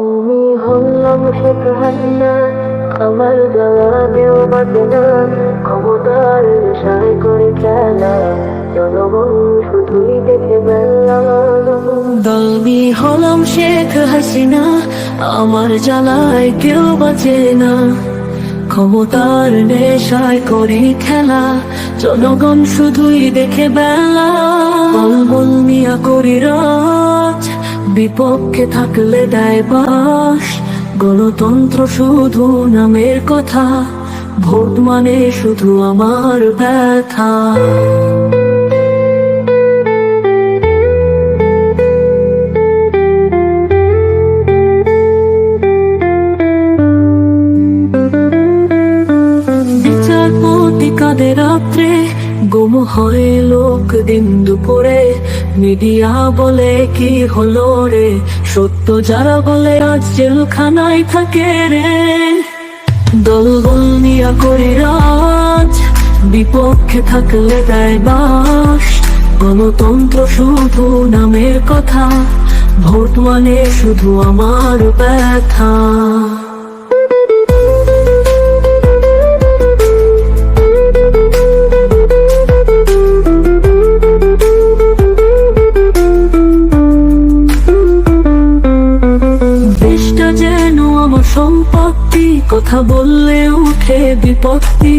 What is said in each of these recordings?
আমি হলাম শেখ হাসিনা আমার জবাবেও বাঁচে না ক্ষমতার নেশায় করে খেলা জনগণ শুধুই দেখে বেলা দলবি হলাম শেখ হাসিনা, আমার জ্বালায় কেউ বাঁচে না। ক্ষমতার নেশায় করে খেলা, জনগণ শুধুই দেখে বেলা। বলবুল মিয়া করি রাজ বিপক্ষে থাকলে দেয় বাস গণতন্ত্র শুধু নামের কথা, ভোট মানে শুধু আমার ব্যথা। বিচারপতি কাদের রাত্রে গুম হয় লোক দিন দুপুরে। মিডিয়া বলে, কি হলো রে? সত্য যারা বলে, আজ জেলখানায় থাকে রে। দলবল নিয়া করি রাজ, বিপক্ষে থাকলে দেয় বাস। গণতন্ত্র শুধু নামের কথা, ভোট মানে শুধু আমার ব্যথা। সম্পত্তি, কথা বললে উঠে বিপত্তি।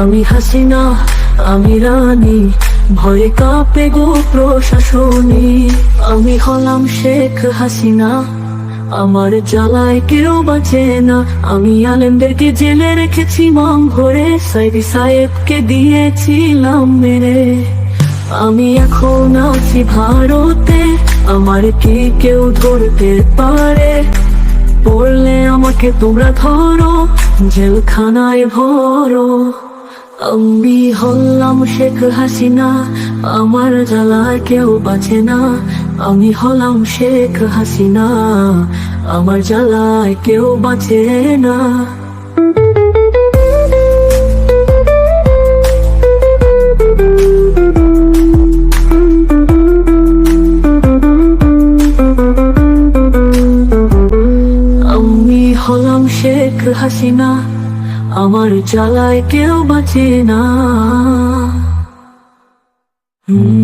আমি হাসিনা, আমি রানী, ভয়ে কাঁপে গো প্রশাসনী। আমি হলাম শেখ হাসিনা, আমার জ্বালায় কেউ বাঁচে না। আমি আলেমদেরকে জেলে রেখেছি মাম ভরে সাইদি সাহেবকে দিয়েছিলাম মেরে। আমি এখন আছি ভারতে, আমার কি কেউ ধরতে পারে? পড়লে আমাকে তোমরা ধরো, জেলখানায় ভরো। আমি হলাম শেখ হাসিনা, আমার জ্বালা কেউ বাঁচে না। আমি হলাম শেখ হাসিনা, আমার জ্বালায় কেউ বাঁচে না। শেখ হাসিনা আমার জ্বালায় কেউ বাঁচে না। হুম।